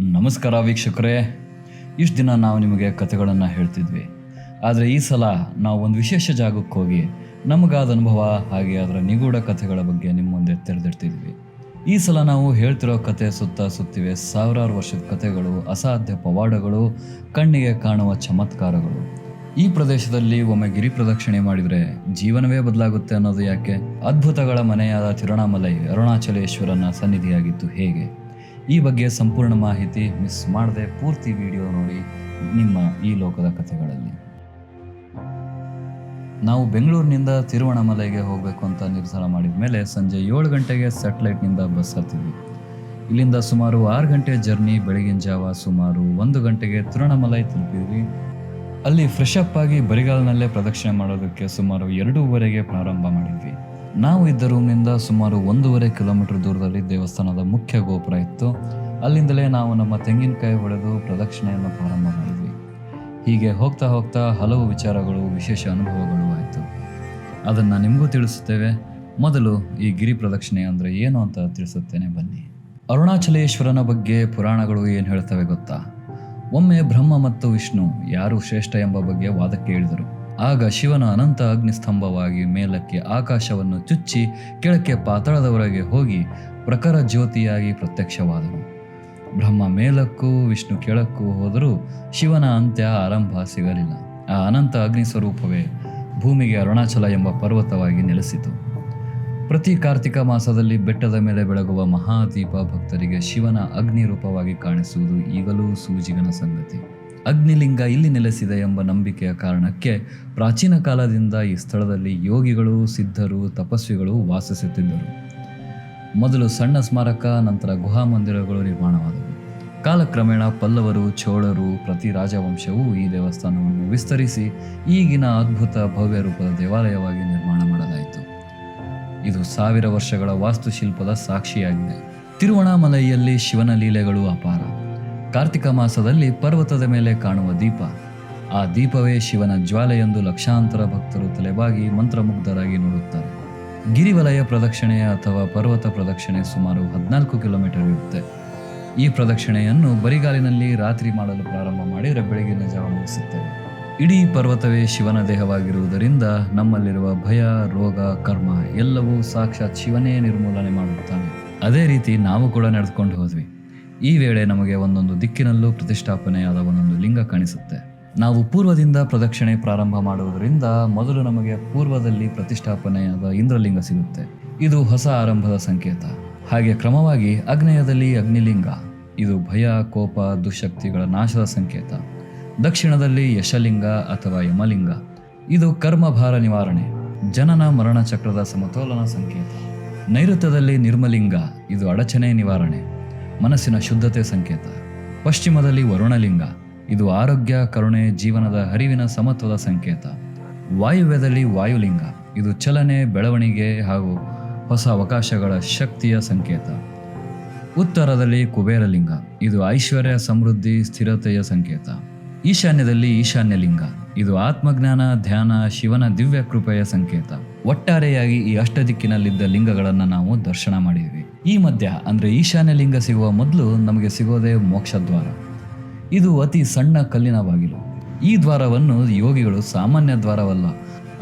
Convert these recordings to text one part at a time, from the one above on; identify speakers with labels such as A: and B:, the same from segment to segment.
A: ನಮಸ್ಕಾರ ವೀಕ್ಷಕರೇ. ಇಷ್ಟು ದಿನ ನಾವು ನಿಮಗೆ ಕಥೆಗಳನ್ನು ಹೇಳ್ತಿದ್ವಿ. ಆದರೆ ಈ ಸಲ ನಾವು ಒಂದು ವಿಶೇಷ ಜಾಗಕ್ಕೆ ಹೋಗಿ ನಮಗಾದ ಅನುಭವ ಹಾಗೆ ಅದರ ನಿಗೂಢ ಕಥೆಗಳ ಬಗ್ಗೆ ನಿಮ್ಮ ಮುಂದೆ ತೆರೆದಿಡ್ತಿದ್ವಿ. ಈ ಸಲ ನಾವು ಹೇಳ್ತಿರೋ ಕತೆ ಸುತ್ತ ಸುತ್ತಿವೆ ಸಾವಿರಾರು ವರ್ಷದ ಕಥೆಗಳು, ಅಸಾಧ್ಯ ಪವಾಡಗಳು, ಕಣ್ಣಿಗೆ ಕಾಣುವ ಚಮತ್ಕಾರಗಳು. ಈ ಪ್ರದೇಶದಲ್ಲಿ ಒಮ್ಮೆ ಗಿರಿ ಪ್ರದಕ್ಷಿಣೆ ಮಾಡಿದರೆ ಜೀವನವೇ ಬದಲಾಗುತ್ತೆ ಅನ್ನೋದು ಯಾಕೆ? ಅದ್ಭುತಗಳ ಮನೆಯಾದ ತಿರುಣಾಮಲೈ ಅರುಣಾಚಲೇಶ್ವರನ ಸನ್ನಿಧಿಯಾಗಿತ್ತು ಹೇಗೆ? ಈ ಬಗ್ಗೆ ಸಂಪೂರ್ಣ ಮಾಹಿತಿ ಮಿಸ್ ಮಾಡದೆ ಪೂರ್ತಿ ವಿಡಿಯೋ ನೋಡಿ ನಿಮ್ಮ ಈ ಲೋಕದ ಕಥೆಗಳಲ್ಲಿ. ನಾವು ಬೆಂಗಳೂರಿನಿಂದ ತಿರುವಣಮಲೆಗೆ ಹೋಗಬೇಕು ಅಂತ ನಿರ್ಧಾರ ಮಾಡಿದ ಮೇಲೆ ಸಂಜೆ ಏಳು ಗಂಟೆಗೆ ಸ್ಯಾಟಲೈಟ್ನಿಂದ ಬಸ್ ಹತ್ತಿದ್ವಿ. ಇಲ್ಲಿಂದ ಸುಮಾರು ಆರು ಗಂಟೆ ಜರ್ನಿ ಬೆಳಗಿನ ಜಾವ ಸುಮಾರು ಒಂದು ಗಂಟೆಗೆ ತಿರುವಣಮಲೈ ತಲುಪಿದ್ವಿ. ಅಲ್ಲಿ ಫ್ರೆಶ್ ಅಪ್ ಆಗಿ ಬರಿಗಾಲನಲ್ಲೇ ಪ್ರದಕ್ಷಿಣೆ ಮಾಡೋದಕ್ಕೆ ಸುಮಾರು ಎರಡೂವರೆಗೆ ಪ್ರಾರಂಭ ಮಾಡಿದ್ವಿ. ನಾವು ಇದ್ದ ರೂಮ್ನಿಂದ ಸುಮಾರು ಒಂದೂವರೆ ಕಿಲೋಮೀಟರ್ ದೂರದಲ್ಲಿ ದೇವಸ್ಥಾನದ ಮುಖ್ಯ ಗೋಪುರ ಇತ್ತು. ಅಲ್ಲಿಂದಲೇ ನಾವು ನಮ್ಮ ತೆಂಗಿನಕಾಯಿ ಹೊಡೆದು ಪ್ರದಕ್ಷಿಣೆಯನ್ನು ಪ್ರಾರಂಭ ಮಾಡಿದ್ವಿ. ಹೀಗೆ ಹೋಗ್ತಾ ಹೋಗ್ತಾ ಹಲವು ವಿಚಾರಗಳು, ವಿಶೇಷ ಅನುಭವಗಳು ಆಯಿತು. ಅದನ್ನು ನಿಮಗೂ ತಿಳಿಸುತ್ತೇವೆ. ಮೊದಲು ಈ ಗಿರಿ ಪ್ರದಕ್ಷಿಣೆ ಅಂದರೆ ಏನು ಅಂತ ತಿಳಿಸುತ್ತೇನೆ, ಬನ್ನಿ. ಅರುಣಾಚಲೇಶ್ವರನ ಬಗ್ಗೆ ಪುರಾಣಗಳು ಏನು ಹೇಳ್ತವೆ ಗೊತ್ತಾ? ಒಮ್ಮೆ ಬ್ರಹ್ಮ ಮತ್ತು ವಿಷ್ಣು ಯಾರು ಶ್ರೇಷ್ಠ ಎಂಬ ಬಗ್ಗೆ ವಾದಕ್ಕೆ ಇಳಿದರು. ಆಗ ಶಿವನ ಅನಂತ ಅಗ್ನಿಸ್ತಂಭವಾಗಿ ಮೇಲಕ್ಕೆ ಆಕಾಶವನ್ನು ಚುಚ್ಚಿ ಕೆಳಕ್ಕೆ ಪಾತಾಳದವರೆಗೆ ಹೋಗಿ ಪ್ರಖರ ಜ್ಯೋತಿಯಾಗಿ ಪ್ರತ್ಯಕ್ಷವಾದನು. ಬ್ರಹ್ಮ ಮೇಲಕ್ಕೂ ವಿಷ್ಣು ಕೆಳಕ್ಕೂ ಹೋದರೂ ಶಿವನ ಅಂತ್ಯ ಆರಂಭ ಸಿಗಲಿಲ್ಲ. ಆ ಅನಂತ ಅಗ್ನಿ ಸ್ವರೂಪವೇ ಭೂಮಿಗೆ ಅರುಣಾಚಲ ಎಂಬ ಪರ್ವತವಾಗಿ ನೆಲೆಸಿತು. ಪ್ರತಿ ಕಾರ್ತಿಕ ಮಾಸದಲ್ಲಿ ಬೆಟ್ಟದ ಮೇಲೆ ಬೆಳಗುವ ಮಹಾದೀಪ ಭಕ್ತರಿಗೆ ಶಿವನ ಅಗ್ನಿ ರೂಪವಾಗಿ ಕಾಣಿಸುವುದು ಈಗಲೂ ಸೂಜಿಗನ ಸಂಗತಿ. ಅಗ್ನಿಲಿಂಗ ಇಲ್ಲಿ ನೆಲೆಸಿದೆ ಎಂಬ ನಂಬಿಕೆಯ ಕಾರಣಕ್ಕೆ ಪ್ರಾಚೀನ ಕಾಲದಿಂದ ಈ ಸ್ಥಳದಲ್ಲಿ ಯೋಗಿಗಳು, ಸಿದ್ಧರು, ತಪಸ್ವಿಗಳು ವಾಸಿಸುತ್ತಿದ್ದರು. ಮೊದಲು ಸಣ್ಣ ಸ್ಮಾರಕ, ನಂತರ ಗುಹಾ ಮಂದಿರಗಳು ನಿರ್ಮಾಣವಾದವು. ಕಾಲಕ್ರಮೇಣ ಪಲ್ಲವರು, ಚೋಳರು, ಪ್ರತಿ ರಾಜವಂಶವೂ ಈ ದೇವಸ್ಥಾನವನ್ನು ವಿಸ್ತರಿಸಿ ಈಗಿನ ಅದ್ಭುತ ಭವ್ಯ ರೂಪದ ದೇವಾಲಯವಾಗಿ ನಿರ್ಮಾಣ ಮಾಡಲಾಯಿತು. ಇದು ಸಾವಿರ ವರ್ಷಗಳ ವಾಸ್ತುಶಿಲ್ಪದ ಸಾಕ್ಷಿಯಾಗಿದೆ. ತಿರುವಣಾಮಲೈಯಲ್ಲಿ ಶಿವನ ಲೀಲೆಗಳು ಅಪಾರ. ಕಾರ್ತಿಕ ಮಾಸದಲ್ಲಿ ಪರ್ವತದ ಮೇಲೆ ಕಾಣುವ ದೀಪ. ಆ ದೀಪವೇ ಶಿವನ ಜ್ವಾಲೆ ಎಂದು ಲಕ್ಷಾಂತರ ಭಕ್ತರು ತಲೆಬಾಗಿ ಮಂತ್ರಮುಗ್ಧರಾಗಿ ನೋಡುತ್ತಾರೆ. ಗಿರಿವಲಯ ಪ್ರದಕ್ಷಿಣೆ ಅಥವಾ ಪರ್ವತ ಪ್ರದಕ್ಷಿಣೆ ಸುಮಾರು ಹದಿನಾಲ್ಕು ಕಿಲೋಮೀಟರ್ ಇರುತ್ತೆ. ಈ ಪ್ರದಕ್ಷಿಣೆಯನ್ನು ಬರಿಗಾಲಿನಲ್ಲಿ ರಾತ್ರಿ ಮಾಡಲು ಪ್ರಾರಂಭ ಮಾಡಿದರೆ ಬೆಳಗಿನ ಜಾವ ಮುಗಿಸುತ್ತೇವೆ ಇಡೀ ಪರ್ವತವೇ ಶಿವನ ದೇಹವಾಗಿರುವುದರಿಂದ ನಮ್ಮಲ್ಲಿರುವ ಭಯ, ರೋಗ, ಕರ್ಮ ಎಲ್ಲವೂ ಸಾಕ್ಷಾತ್ ಶಿವನೇ ನಿರ್ಮೂಲನೆ ಮಾಡುತ್ತಾನೆ. ಅದೇ ರೀತಿ ನಾವು ಕೂಡ ನಡೆದುಕೊಂಡು ಹೋದ್ವಿ. ಈ ವೇಳೆ ನಮಗೆ ಒಂದೊಂದು ದಿಕ್ಕಿನಲ್ಲೂ ಪ್ರತಿಷ್ಠಾಪನೆಯಾದ ಒಂದೊಂದು ಲಿಂಗ ಕಾಣಿಸುತ್ತೆ. ನಾವು ಪೂರ್ವದಿಂದ ಪ್ರದಕ್ಷಿಣೆ ಪ್ರಾರಂಭ ಮಾಡುವುದರಿಂದ ಮೊದಲು ನಮಗೆ ಪೂರ್ವದಲ್ಲಿ ಪ್ರತಿಷ್ಠಾಪನೆಯಾದ ಇಂದ್ರಲಿಂಗ ಸಿಗುತ್ತೆ. ಇದು ಹೊಸ ಆರಂಭದ ಸಂಕೇತ. ಹಾಗೆ ಕ್ರಮವಾಗಿ ಅಗ್ನೇಯದಲ್ಲಿ ಅಗ್ನಿಲಿಂಗ. ಇದು ಭಯ, ಕೋಪ, ದುಶಕ್ತಿಗಳ ನಾಶದ ಸಂಕೇತ. ದಕ್ಷಿಣದಲ್ಲಿ ಯಶಲಿಂಗ ಅಥವಾ ಯಮಲಿಂಗ. ಇದು ಕರ್ಮಭಾರ ನಿವಾರಣೆ. ಜನನ ಮರಣ ಚಕ್ರದ ಸಮತೋಲನ ಸಂಕೇತ. ನೈಋತ್ಯದಲ್ಲಿ ನಿರ್ಮಲಿಂಗ. ಇದು ಅಡಚಣೆ ನಿವಾರಣೆ. ಮನಸ್ಸಿನ ಶುದ್ಧತೆ ಸಂಕೇತ. ಪಶ್ಚಿಮದಲ್ಲಿ ವರುಣಲಿಂಗ. ಇದು ಆರೋಗ್ಯ, ಕರುಣೆ, ಜೀವನದ ಹರಿವಿನ ಸಮತ್ವದ ಸಂಕೇತ. ವಾಯುವ್ಯದಲ್ಲಿ ವಾಯುಲಿಂಗ. ಇದು ಚಲನೆ, ಬೆಳವಣಿಗೆ ಹಾಗೂ ಹೊಸ ಅವಕಾಶಗಳ ಶಕ್ತಿಯ ಸಂಕೇತ. ಉತ್ತರದಲ್ಲಿ ಕುಬೇರಲಿಂಗ. ಇದು ಐಶ್ವರ್ಯ, ಸಮೃದ್ಧಿ, ಸ್ಥಿರತೆಯ ಸಂಕೇತ. ಈಶಾನ್ಯದಲ್ಲಿ ಈಶಾನ್ಯಲಿಂಗ. ಇದು ಆತ್ಮಜ್ಞಾನ, ಧ್ಯಾನ, ಶಿವನ ದಿವ್ಯ ಕೃಪೆಯ ಸಂಕೇತ. ಒಟ್ಟಾರೆಯಾಗಿ ಈ ಅಷ್ಟ ದಿಕ್ಕಿನಲ್ಲಿದ್ದ ಲಿಂಗಗಳನ್ನು ನಾವು ದರ್ಶನ ಮಾಡಿದ್ವಿ. ಈ ಮಧ್ಯ, ಅಂದರೆ ಈಶಾನ್ಯ ಲಿಂಗ ಸಿಗುವ ಮೊದಲು ನಮಗೆ ಸಿಗೋದೇ ಮೋಕ್ಷದ್ವಾರ. ಇದು ಅತಿ ಸಣ್ಣ ಕಲ್ಲಿನ ಬಾಗಿಲು. ಈ ದ್ವಾರವನ್ನು ಯೋಗಿಗಳು ಸಾಮಾನ್ಯ ದ್ವಾರವಲ್ಲ,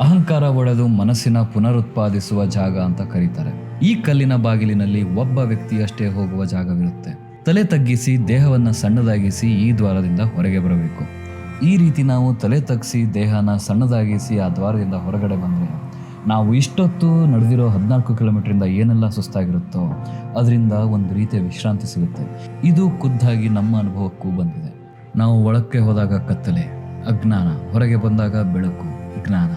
A: ಅಹಂಕಾರ ಒಡೆದು ಮನಸ್ಸಿನ ಪುನರುತ್ಪಾದಿಸುವ ಜಾಗ ಅಂತ ಕರೀತಾರೆ. ಈ ಕಲ್ಲಿನ ಬಾಗಿಲಿನಲ್ಲಿ ಒಬ್ಬ ವ್ಯಕ್ತಿಯಷ್ಟೇ ಹೋಗುವ ಜಾಗವಿರುತ್ತೆ. ತಲೆ ತಗ್ಗಿಸಿ, ದೇಹವನ್ನು ಸಣ್ಣದಾಗಿಸಿ ಈ ದ್ವಾರದಿಂದ ಹೊರಗೆ ಬರಬೇಕು. ಈ ರೀತಿ ನಾವು ತಲೆ ತಗ್ಗಿಸಿ, ದೇಹನ ಸಣ್ಣದಾಗಿಸಿ ಆ ದ್ವಾರದಿಂದ ಹೊರಗಡೆ ಬಂದರೆ ನಾವು ಇಷ್ಟೊತ್ತು ನಡೆದಿರೋ ಹದಿನಾಲ್ಕು ಕಿಲೋಮೀಟ್ರಿಂದ ಏನೆಲ್ಲ ಸುಸ್ತಾಗಿರುತ್ತೋ ಅದರಿಂದ ಒಂದು ರೀತಿಯ ವಿಶ್ರಾಂತಿ ಸಿಗುತ್ತೆ. ಇದು ಖುದ್ದಾಗಿ ನಮ್ಮ ಅನುಭವಕ್ಕೂ ಬಂದಿದೆ. ನಾವು ಒಳಕ್ಕೆ ಹೋದಾಗ ಕತ್ತಲೆ, ಅಜ್ಞಾನ, ಹೊರಗೆ ಬಂದಾಗ ಬೆಳಕು, ಜ್ಞಾನ.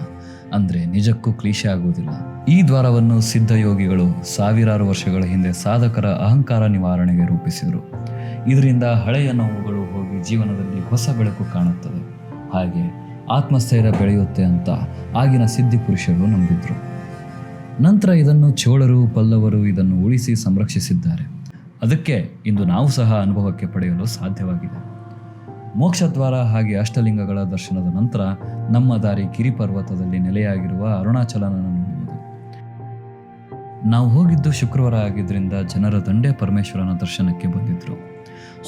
A: ಅಂದರೆ ನಿಜಕ್ಕೂ ಕ್ಲೀಶೆ ಆಗುವುದಿಲ್ಲ. ಈ ದ್ವಾರವನ್ನು ಸಿದ್ಧಯೋಗಿಗಳು ಸಾವಿರಾರು ವರ್ಷಗಳ ಹಿಂದೆ ಸಾಧಕರ ಅಹಂಕಾರ ನಿವಾರಣೆಗೆ ರೂಪಿಸಿದರು. ಇದರಿಂದ ಹಳೆಯ ನೋವುಗಳು ಹೋಗಿ ಜೀವನದಲ್ಲಿ ಹೊಸ ಬೆಳಕು ಕಾಣುತ್ತದೆ. ಹಾಗೆ ಆತ್ಮಸ್ಥೈರ್ಯ ಬೆಳೆಯುತ್ತೆ ಅಂತ ಆಗಿನ ಸಿದ್ಧಿ ಪುರುಷರು ನಂಬಿದ್ರು. ನಂತರ ಇದನ್ನು ಚೋಳರು, ಪಲ್ಲವರು ಇದನ್ನು ಉಳಿಸಿ ಸಂರಕ್ಷಿಸಿದ್ದಾರೆ. ಅದಕ್ಕೆ ಇಂದು ನಾವು ಸಹ ಅನುಭವಕ್ಕೆ ಪಡೆಯಲು ಸಾಧ್ಯವಾಗಿದೆ. ಮೋಕ್ಷದ್ವಾರ ಹಾಗೆ ಅಷ್ಟಲಿಂಗಗಳ ದರ್ಶನದ ನಂತರ ನಮ್ಮ ದಾರಿ ಗಿರಿಪರ್ವತದಲ್ಲಿ ನೆಲೆಯಾಗಿರುವ ಅರುಣಾಚಲನನ್ನು ನೋಡುವುದು. ನಾವು ಹೋಗಿದ್ದು ಶುಕ್ರವಾರ ಆಗಿದ್ದರಿಂದ ಜನರ ದಂಡೆ ಪರಮೇಶ್ವರನ ದರ್ಶನಕ್ಕೆ ಬಂದಿದ್ರು.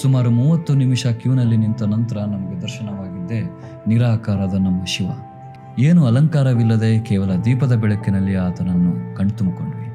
A: ಸುಮಾರು ಮೂವತ್ತು ನಿಮಿಷ ಕ್ಯೂನಲ್ಲಿ ನಿಂತ ನಂತರ ನಮಗೆ ದರ್ಶನವಾಗಿದ್ದೇ ನಿರಾಕಾರದ ನಮ್ಮ ಶಿವ. ಏನು ಅಲಂಕಾರವಿಲ್ಲದೆ ಕೇವಲ ದೀಪದ ಬೆಳಕಿನಲ್ಲಿ ಆತನನ್ನು ಕಣ್ತುಂಬಿಕೊಂಡ್ವಿ.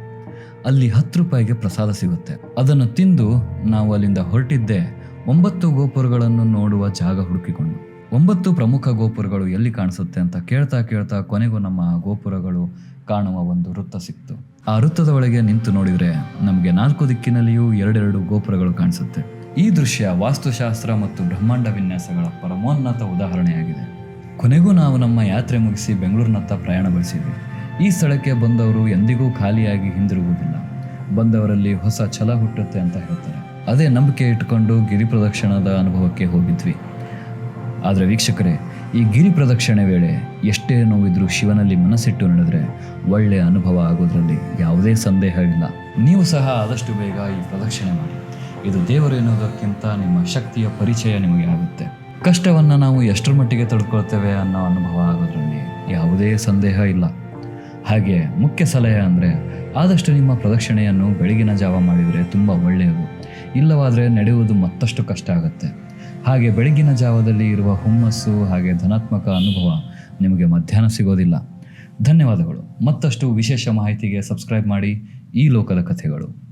A: ಅಲ್ಲಿ ಹತ್ತು ರೂಪಾಯಿಗೆ ಪ್ರಸಾದ ಸಿಗುತ್ತೆ. ಅದನ್ನು ತಿಂದು ನಾವು ಅಲ್ಲಿಂದ ಹೊರಟಿದ್ದೆ ಒಂಬತ್ತು ಗೋಪುರಗಳನ್ನು ನೋಡುವ ಜಾಗ ಹುಡುಕಿಕೊಂಡು. ಒಂಬತ್ತು ಪ್ರಮುಖ ಗೋಪುರಗಳು ಎಲ್ಲಿ ಕಾಣಿಸುತ್ತೆ ಅಂತ ಕೇಳ್ತಾ ಕೇಳ್ತಾ ಕೊನೆಗೂ ನಮ್ಮ ಗೋಪುರಗಳು ಕಾಣುವ ಒಂದು ವೃತ್ತ ಸಿಕ್ತು. ಆ ವೃತ್ತದ ಒಳಗೆ ನಿಂತು ನೋಡಿದರೆ ನಮಗೆ ನಾಲ್ಕು ದಿಕ್ಕಿನಲ್ಲಿಯೂ ಎರಡೆರಡು ಗೋಪುರಗಳು ಕಾಣಿಸುತ್ತೆ. ಈ ದೃಶ್ಯ ವಾಸ್ತುಶಾಸ್ತ್ರ ಮತ್ತು ಬ್ರಹ್ಮಾಂಡ ವಿನ್ಯಾಸಗಳ ಪರಮೋನ್ನತ ಉದಾಹರಣೆಯಾಗಿದೆ. ಕೊನೆಗೂ ನಾವು ನಮ್ಮ ಯಾತ್ರೆ ಮುಗಿಸಿ ಬೆಂಗಳೂರಿನತ್ತ ಪ್ರಯಾಣ ಬೆಳೆಸಿದ್ವಿ. ಈ ಸ್ಥಳಕ್ಕೆ ಬಂದವರು ಎಂದಿಗೂ ಖಾಲಿಯಾಗಿ ಹಿಂದಿರುಗುವುದಿಲ್ಲ. ಬಂದವರಲ್ಲಿ ಹೊಸ ಛಲ ಹುಟ್ಟುತ್ತೆ ಅಂತ ಹೇಳ್ತಾರೆ. ಅದೇ ನಂಬಿಕೆ ಇಟ್ಕೊಂಡು ಗಿರಿ ಪ್ರದಕ್ಷಿಣದ ಅನುಭವಕ್ಕೆ ಹೋಗಿದ್ವಿ. ಆದರೆ ವೀಕ್ಷಕರೇ, ಈ ಗಿರಿ ಪ್ರದಕ್ಷಿಣೆ ವೇಳೆ ಎಷ್ಟೇ ನೋವಿದ್ರೂ ಶಿವನಲ್ಲಿ ಮನಸ್ಸಿಟ್ಟು ನಡೆದರೆ ಒಳ್ಳೆಯ ಅನುಭವ ಆಗೋದ್ರಲ್ಲಿ ಯಾವುದೇ ಸಂದೇಹ ಇಲ್ಲ ನೀವು ಸಹ ಆದಷ್ಟು ಬೇಗ ಈ ಪ್ರದಕ್ಷಿಣೆ ಮಾಡಿ. ಇದು ದೇವರು ಎನ್ನುವುದಕ್ಕಿಂತ ನಿಮ್ಮ ಶಕ್ತಿಯ ಪರಿಚಯ ನಿಮಗೆ ಆಗುತ್ತೆ. ಕಷ್ಟವನ್ನು ನಾವು ಎಷ್ಟರ ಮಟ್ಟಿಗೆ ತಡ್ಕೊಳ್ತೇವೆ ಅನ್ನೋ ಅನುಭವ ಆಗೋದ್ರಲ್ಲಿ ಯಾವುದೇ ಸಂದೇಹ ಇಲ್ಲ. ಹಾಗೆ ಮುಖ್ಯ ಸಲಹೆ ಅಂದರೆ ಆದಷ್ಟು ನಿಮ್ಮ ಪ್ರದಕ್ಷಿಣೆಯನ್ನು ಬೆಳಗಿನ ಜಾವ ಮಾಡಿದರೆ ತುಂಬ ಒಳ್ಳೆಯದು. ಇಲ್ಲವಾದರೆ ನಡೆಯುವುದು ಮತ್ತಷ್ಟು ಕಷ್ಟ ಆಗುತ್ತೆ. ಹಾಗೆ ಬೆಳಗಿನ ಜಾವದಲ್ಲಿ ಇರುವ ಹುಮ್ಮಸ್ಸು ಹಾಗೆ ಧನಾತ್ಮಕ ಅನುಭವ ನಿಮಗೆ ಮಧ್ಯಾಹ್ನ ಸಿಗೋದಿಲ್ಲ. ಧನ್ಯವಾದಗಳು. ಮತ್ತಷ್ಟು ವಿಶೇಷ ಮಾಹಿತಿಗೆ ಸಬ್ಸ್ಕ್ರೈಬ್ ಮಾಡಿ ಈ ಲೋಕದ ಕಥೆಗಳು.